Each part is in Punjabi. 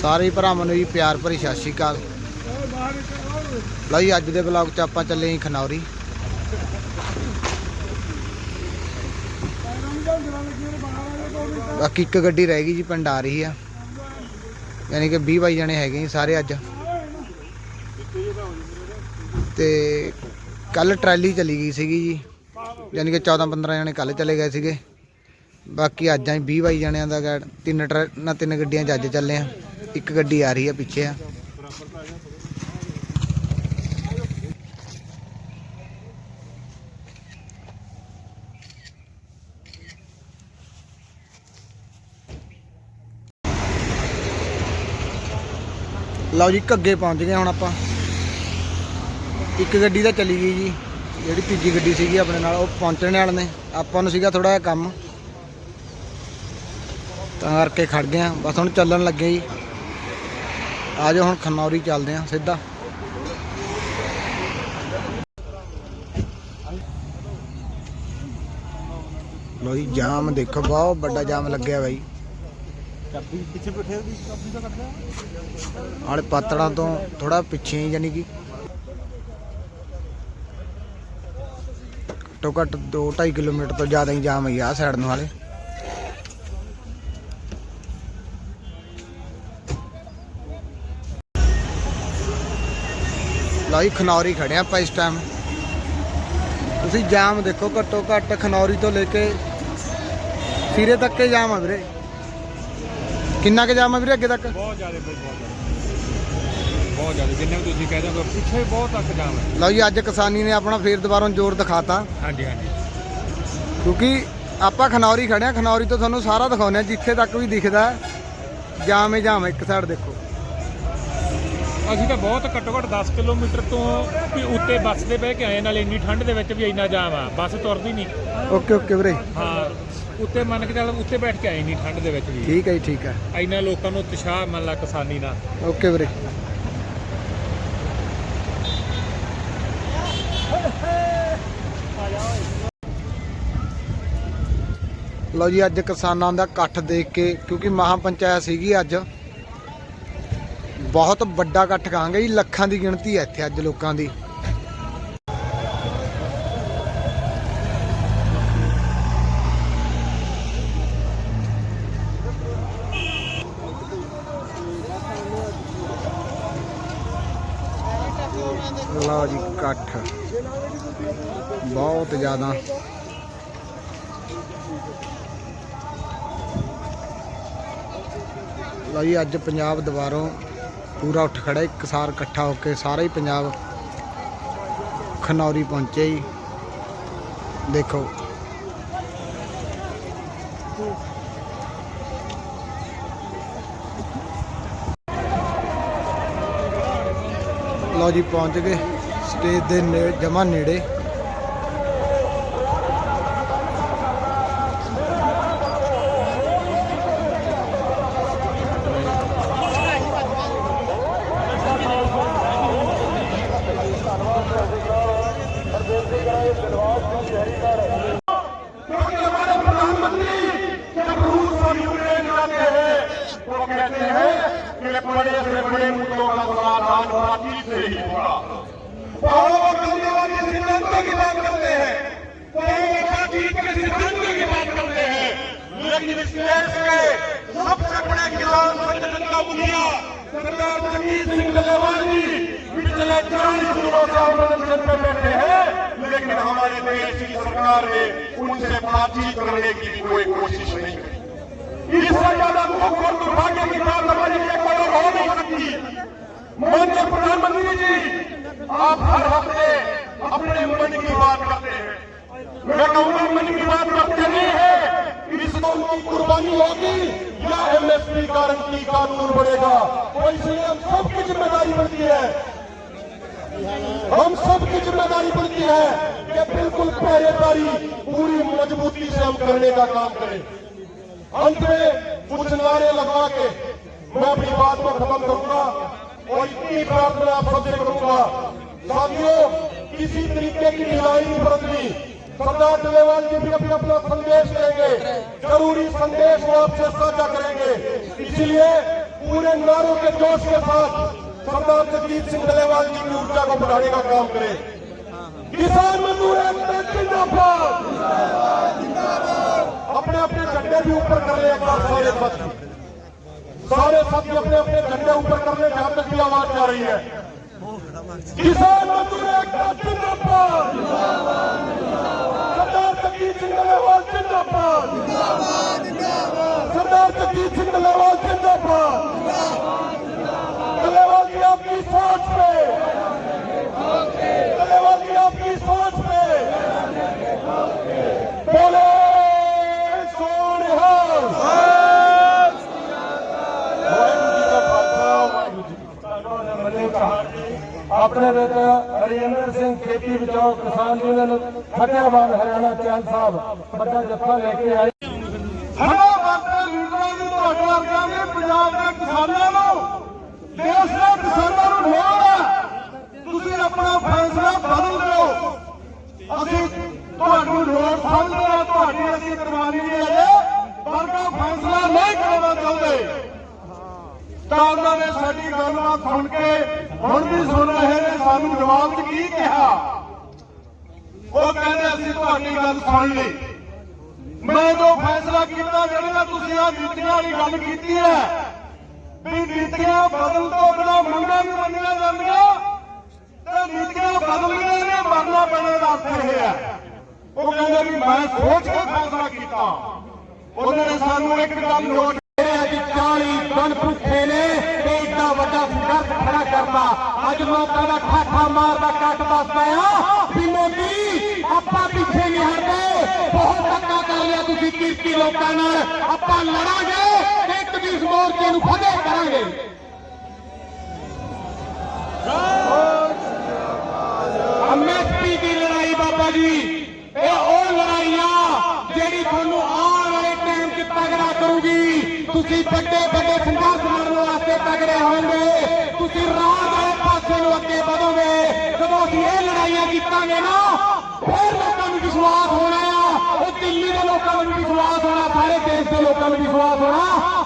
ਸਾਰੇ ਭਰਾਵਾਂ ਨੂੰ ਜੀ ਪਿਆਰ ਭਰੀ ਸਤਿ ਸ਼੍ਰੀ ਅਕਾਲ। ਲਓ ਜੀ, ਅੱਜ ਦੇ ਵਲੌਗ 'ਚ ਆਪਾਂ ਚੱਲੇ ਜੀ ਖਨੌਰੀ। ਬਾਕੀ ਇੱਕ ਗੱਡੀ ਰਹਿ ਗਈ ਜੀ, ਪਿੰਡ ਆ ਰਹੀ ਆ। ਯਾਨੀ ਕਿ 20 ਬਾਈ ਜਣੇ ਹੈਗੇ ਜੀ ਸਾਰੇ ਅੱਜ। ਤੇ ਕੱਲ ਟਰਾਲੀ ਚਲੀ ਗਈ ਸੀਗੀ ਜੀ। ਯਾਨੀ ਕਿ 14 15 ਜਣੇ ਕੱਲ ਚਲੇ ਗਏ ਸੀਗੇ। ਬਾਕੀ ਅੱਜ ਆਂ 20 ਬਾਈ ਜਣਿਆਂ ਦਾ ਗਾੜ ਤਿੰਨ ਟਰ ਨਾ ਤਿੰਨ ਗੱਡੀਆਂ 'ਚ ਅੱਜ ਚੱਲੇ ਆ। ਇੱਕ ਗੱਡੀ ਆ ਰਹੀ ਹੈ ਪਿੱਛੇ। ਆ ਲਓ ਜੀ ਘੱਗੇ ਪਹੁੰਚ ਗਏ ਹੁਣ ਆਪਾਂ। ਇੱਕ ਗੱਡੀ ਤਾਂ ਚਲੀ ਗਈ ਜੀ, ਜਿਹੜੀ ਤੀਜੀ ਗੱਡੀ ਸੀਗੀ ਆਪਣੇ ਨਾਲ, ਉਹ ਪਹੁੰਚਣ ਵਾਲੇ ਨੇ। ਆਪਾਂ ਨੂੰ ਸੀਗਾ ਥੋੜਾ ਜਿਹਾ ਕੰਮ। ਤਾਂ ਕਰਕੇ ਖੜ ਗਏ ਆ ਬਸ ਹੁਣ ਚੱਲਣ ਲੱਗੇ ਜੀ। ਆ ਜਾਓ ਹੁਣ ਖਨੌਰੀ ਚੱਲਦੇ ਆ ਸਿੱਧਾ। ਲੋ ਜੀ ਜਾਮ ਦੇਖੋ ਬਹੁਤ ਵੱਡਾ ਜਾਮ ਲੱਗਿਆ ਬਾਈ। ਚਾਬੀ ਪਿੱਛੇ ਬੈਠੇ ਉਹਦੀ ਚਾਬੀ ਤਾਂ ਕੱਢਿਆ ਆਲੇ ਪਾਤੜਾਂ ਤੋਂ ਥੋੜਾ ਪਿੱਛੇ ਹੀ ਯਾਨੀ ਕਿ ਘੱਟੋ ਘੱਟ 2.5 ਕਿਲੋਮੀਟਰ ਤੋਂ ਜ਼ਿਆਦਾ ਹੀ ਜਾਮ ਹੈ ਆ ਸਾਈਡ ਨੂੰ ਹਾਲੇ ਲਾਈ ਖਨੌਰੀ ਖੜੇ ਆਪਾਂ ਇਸ ਟਾਈਮ ਤੁਸੀਂ ਜਾਮ ਦੇਖੋ ਘੱਟੋ ਘੱਟ ਖਨੌਰੀ ਤੋਂ ਲੈ ਕੇ ਸਿਰੇ ਤੱਕ ਹੀ ਜਾਮ ਆ ਵੀਰੇ। ਕਿੰਨਾ ਕੁ ਜਾਮ ਆ ਵੀਰੇ ਅੱਗੇ ਤੱਕ? ਬਹੁਤ ਜ਼ਿਆਦਾ ਬਹੁਤ ਜ਼ਿਆਦਾ। ਬਹੁਤ ਜ਼ਿਆਦਾ ਜਿੰਨੇ ਵੀ ਤੁਸੀਂ ਕਹਿ ਦਿਓ ਪਿੱਛੇ ਬਹੁਤ ਤੱਕ ਜਾਮ ਹੈ ਲਓ ਜੀ ਅੱਜ ਕਿਸਾਨੀ ਨੇ ਆਪਣਾ ਫੇਰ ਦੁਬਾਰਾ ਜ਼ੋਰ ਦਿਖਾਤਾ। ਹਾਂਜੀ ਹਾਂਜੀ। ਕਿਉਂਕਿ ਆਪਾਂ ਖਨੌਰੀ ਖੜੇ ਆ ਖਨੌਰੀ ਤੋਂ ਤੁਹਾਨੂੰ ਸਾਰਾ ਦਿਖਾਉਂਦੇ ਆ ਜਿੱਥੇ ਤੱਕ ਵੀ ਦਿਖਦਾ ਜਾਮ ਹੀ ਜਾਮ ਇੱਕ ਸਾਈਡ ਦੇਖੋ। ਅਸੀਂ ਤਾਂ ਬਹੁਤ ਘੱਟੋ ਘੱਟ 10 ਕਿਲੋਮੀਟਰ ਤੋਂ ਵੀ ਉੱਤੇ ਬੱਸ ਦੇ ਬਹਿ ਕੇ ਆਏ ਨਾਲ ਇੰਨੀ ਠੰਡ ਦੇ ਵਿੱਚ ਵੀ ਇੰਨਾ ਜਾਮ ਆ ਬੱਸ ਤੁਰਦੀ ਨਹੀਂ। ਓਕੇ ਓਕੇ ਵੀਰੇ। ਹਾਂ ਉੱਤੇ ਮੰਨ ਕੇ ਚੱਲ ਉੱਤੇ ਬੈਠ ਕੇ ਆਏ ਇੰਨੀ ਠੰਡ ਦੇ ਵਿੱਚ ਵੀ। ਠੀਕ ਹੈ ਜੀ ਠੀਕ ਹੈ। ਇੰਨਾ ਲੋਕਾਂ ਨੂੰ ਉਤਸ਼ਾਹ ਮੰਨ ਲਾ ਕਿਸਾਨੀ ਦਾ। ਓਕੇ ਵੀਰੇ। ਲਓ ਜੀ ਅੱਜ ਕਿਸਾਨਾਂ ਦਾ ਇਕੱਠ ਦੇਖ ਕੇ ਕਿਉਂਕਿ ਮਹਾ ਪੰਚਾਇਤ ਸੀਗੀ ਅੱਜ। ਬਹੁਤ ਵੱਡਾ ਇਕੱਠ ਕਹਾਂਗੇ ਜੀ, ਲੱਖਾਂ ਦੀ ਗਿਣਤੀ ਹੈ ਇੱਥੇ ਅੱਜ ਲੋਕਾਂ ਦੀ। ਲਓ ਜੀ, ਇਕੱਠ। ਬਹੁਤ ਜ਼ਿਆਦਾ। ਲਓ ਜੀ, ਅੱਜ ਪੰਜਾਬ ਦੁਬਾਰੋਂ ਪੂਰਾ ਉੱਠ ਖੜਾ ਇੱਕ ਸਾਰ ਇਕੱਠਾ ਹੋ ਕੇ ਸਾਰਾ ਹੀ ਪੰਜਾਬ ਖਨੌਰੀ ਪਹੁੰਚੇ ਜੀ। ਦੇਖੋ। ਲਓ ਜੀ, ਪਹੁੰਚ ਗਏ। ਸਟੇਜ ਦੇ ਨੇ ਜਮਾ ਨੇੜੇ। بڑے سے بڑے ملکوں کا سمادھان ہونا سے ہی ہوگا۔ پہاڑوں کو کرنے والے سدھانتوں کی بات کرتے ہیں۔ پہاڑوں کا چیز کے سدھانتوں کی بات کرتے ہیں۔ لیکن اس دیش کے سب سے بڑے کسان سنگٹن کا مکھیا سردار جگیت سنگھ گلوال پچھلے چالیس دنوں سے آندولن پہ بیٹھے ہیں۔ لیکن ہمارے دیش کی سرکار نے ان سے بات چیت کرنے کی بھی کوئی کوشش نہیں۔ کی اس سے زیادہ دکھ اور دبھاگیہ کی بات ہماری لیے کوئی ہو نہیں پردھان منتری جی آپ ہر ہفتے اپنے من کی بات کرتے ہیں میں کہوں گا من کی بات کب کرنی ہے اس قوم کی قربانی ہوگی یا ایم ایس پی گارنٹی قانون بڑھے گا اور اس لیے ہم سب کی ذمہ داری بنتی ہے ہم سب کی ذمہ داری بنتی ہے کہ بالکل پہلے داری پوری مضبوطی سے ہم کرنے کا کام کریں انت میں کچھ نعرے لگوا کے میں اپنی بات کو ختم کروں گا اور اتنی پرارتھنا آپ سب سے کروں گا۔ ساتھیوں کسی طریقے کی ڈھلائی نہیں برتنی سردار ڈلیوال جی بھی اپنا اپنا سندیش دیں گے۔ ضروری سندیش وہ آپ سے ساجھا کریں گے۔ اسی لیے پورے ناروں کے جوش کے ساتھ سردار جگجیت سنگھ ڈلیوال جی کی ارجا کو بڑھانے کا کام کریں۔ کسان مزدور اپنے اپنے جھنڈے بھی اوپر کر لیں سارے ساتھی सारे साथी अपने अपने झंडे ऊपर कर ले जहां तक भी आवाज जा रही है किसान मजदूर एकता जिंदाबाद सरदार जगजीत सिंह डलेवाल जिंदाबाद सरदार जगजीत सिंह डलेवाल जिंदाबाद ਬੇਟਾ ਸਿੰਘ ਖੇਤੀ ਬਚਾਓ ਕਿਸਾਨ ਯੂਨੀਅਨ ਫਤਿਆਬਾਦ ਹਰਿਆਣਾ ਚੈਨ ਸਾਹਿਬ, ਵੱਡਾ ਜੱਥਾ ਲੈ ਕੇ ਆਏ। ਹਨਾ ਬਾਬਾ ਲੀਡਰਾਂ ਦੀ ਤੁਹਾਡੇ ਵਰਗਿਆਂ ਨੇ ਪੰਜਾਬ ਦੇ ਕਿਸਾਨਾਂ ਨੂੰ, ਦੇਸ਼ ਦੇ ਕਿਸਾਨਾਂ ਨੂੰ ਲੋੜ ਹੈ। ਤੁਸੀਂ ਆਪਣਾ ਫੈਸਲਾ ਬਦਲ ਦਿਓ। ਅਸੀਂ ਤੁਹਾਨੂੰ ਲੋੜ ਸਮਝਦੇ ਹਾਂ, ਤੁਹਾਡੀ ਅਸੀਂ ਕੁਰਬਾਨੀ ਦੇ ਅਜੇ ਵਰਗਾ ਫੈਸਲਾ ਨਹੀਂ ਕਰਨਾ ਚਾਹੁੰਦੇ। ਤਾਂ ਉਹਨਾਂ ਨੇ ਸਾਡੀ ਗੱਲਬਾਤ ਸੁਣ ਕੇ ਹੁਣ ਵੀ ਸੁਣ ਰਹੇ ਨੇ, ਸਾਨੂੰ ਜਵਾਬ 'ਚ ਕੀ ਕਿਹਾ? ਉਹ ਕਹਿੰਦੇ ਅਸੀਂ ਤੁਹਾਡੀ ਗੱਲ ਸੁਣ ਲਈ। ਮੈਂ ਜੋ ਫੈਸਲਾ ਕੀਤਾ ਜਿਹੜੀਆਂ ਤੁਸੀਂ ਆ ਨੀਤੀਆਂ ਵਾਲੀ ਗੱਲ ਕੀਤੀ ਹੈ। ਵੀ ਨੀਤੀਆਂ ਬਦਲ ਤੋਂ ਬਿਨਾਂ ਮੰਗਾਂ ਨਹੀਂ ਮੰਨੀਆਂ ਜਾਂਦੀਆਂ, ਤੇ ਨੀਤੀਆਂ ਬਦਲਣੀਆਂ ਨੇ, ਮਰਨਾ ਪੈਣਾ ਦਾ ਅਰਥ ਇਹ ਹੈ। ਉਹ ਕਹਿੰਦੇ ਵੀ ਮੈਂ ਸੋਚ ਕੇ ਫੈਸਲਾ ਕੀਤਾ। ਉਹਨਾਂ ਨੇ ਸਾਨੂੰ ਇੱਕ ਗੱਲ ਨੋਟ ਅੱਜ 40 ਦਿਨ ਭੁੱਖੇ ਨੇ ਅੱਜ ਲੋਕਾਂ ਦਾ ਠਾਠਾ ਮਾਰਦਾ, ਕੱਟ ਦੱਸਦਾ ਆ। ਵੀ ਮੋਦੀ, ਆਪਾਂ ਪਿੱਛੇ ਨਹੀਂ ਹਟਦੇ। ਬਹੁਤ ਧੱਕਾ ਕਰ ਲਿਆ ਤੁਸੀਂ ਕਿਰਤੀ ਲੋਕਾਂ ਨਾਲ। ਆਪਾਂ ਲੜਾਂਗੇ ਤੇ ਇੱਕ ਦਿਸ ਮੋਰਚੇ ਨੂੰ ਫਤਿਹ ਕਰਾਂਗੇ। ਲੜਾਈਆਂ ਨਾ। ਫਿਰ ਲੋਕਾਂ ਨੂੰ ਵਿਸ਼ਵਾਸ ਹੋਣਾ ਆ। ਉਹ ਦਿੱਲੀ ਦੇ ਲੋਕਾਂ ਨੂੰ ਵੀ ਵਿਸ਼ਵਾਸ ਹੋਣਾ, ਸਾਰੇ ਦੇਸ਼ ਦੇ ਲੋਕਾਂ ਨੂੰ ਵਿਸ਼ਵਾਸ ਹੋਣਾ।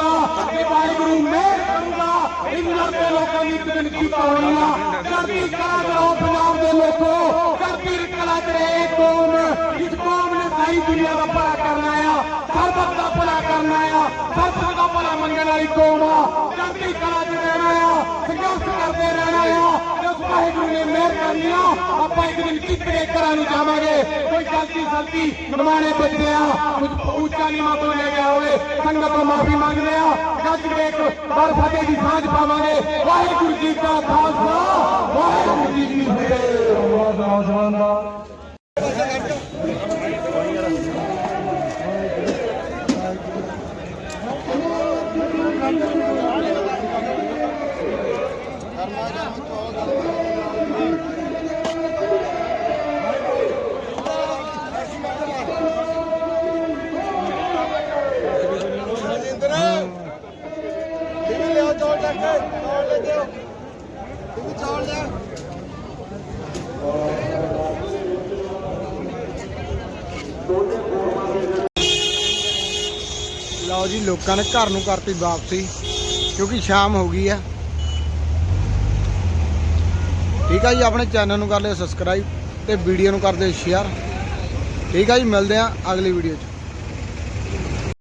ਬਲ ਬਖਸ਼ੂਗਾ ਵਾਹਿਗੁਰੂ ਮਿਹਰ ਕਰੂਗਾ। ਇਨ ਲੜਦੇ ਲੋਕਾਂ ਦੀ ਇੱਕ ਦਿਨ ਕੀਤਾ ਕਲਾ ਕਰੋ ਪੰਜਾਬ ਦੇ ਲੋਕੋ ਕਰਦੀ ਕਲਾ ਚ ਰਹੇ ਕੌਮ ਇਸ ਕੌਮ ਨੇ ਸਾਰੀ ਦੁਨੀਆ ਦਾ ਭਲਾ ਕਰਨਾ ਆ, ਸਰਬਤ ਦਾ ਭਲਾ ਕਰਨਾ ਆ, ਸਰਬਤ ਦਾ ਭਲਾ ਮੰਗਣ ਵਾਲੀ ਕੌਮ ਆ। ਕਰਦੀ ਕਲਾ ਚ ਕਰਨੀ ਆ ਆਪਾਂ ਇੱਕ ਦਿਨ ਕਿਤੇ ਘਰਾਂ ਨੂੰ ਜਾਵਾਂਗੇ? ਕੋਈ ਗਲਤੀ ਸਲਤੀ ਮਨਮਾਣੇ ਬੱਚੇ ਆ। ਕੁਝ ਉੱਚਾ ਨੀਵਾਂ ਤੋਂ ਲੈ ਗਿਆ ਹੋਵੇ, ਸੰਗਤ ਤੋਂ ਮਾਫੀ ਮੰਗਦੇ ਆ। ਗੱਜ ਕੇ ਇੱਕ ਫਤਿਹ ਦੀ ਸਾਂਝ ਪਾਵਾਂਗੇ। ਵਾਹਿਗੁਰੂ ਜੀ ਕਾ ਖਾਲਸਾ ਵਾਹਿਗੁਰੂ ਜੀ ਕੀ ਫਤਿਹ ਬਹੁਤ ਨੌਜਵਾਨ ਦਾ ਲਓ ਜੀ, ਲੋਕਾਂ ਨੇ ਘਰ ਨੂੰ ਕਰਤੀ ਵਾਪਸੀ, ਕਿਉਂਕਿ ਸ਼ਾਮ ਹੋ ਗਈ ਆ। ਠੀਕ ਆ ਜੀ, ਆਪਣੇ ਚੈਨਲ ਨੂੰ ਕਰ ਲਿਓ ਸਬਸਕ੍ਰਾਈਬ ਤੇ ਵੀਡੀਓ ਨੂੰ ਕਰ ਦਿਓ ਸ਼ੇਅਰ ਠੀਕ ਆ ਜੀ, ਮਿਲਦੇ ਆ ਅਗਲੀ ਵੀਡੀਓ 'ਚ।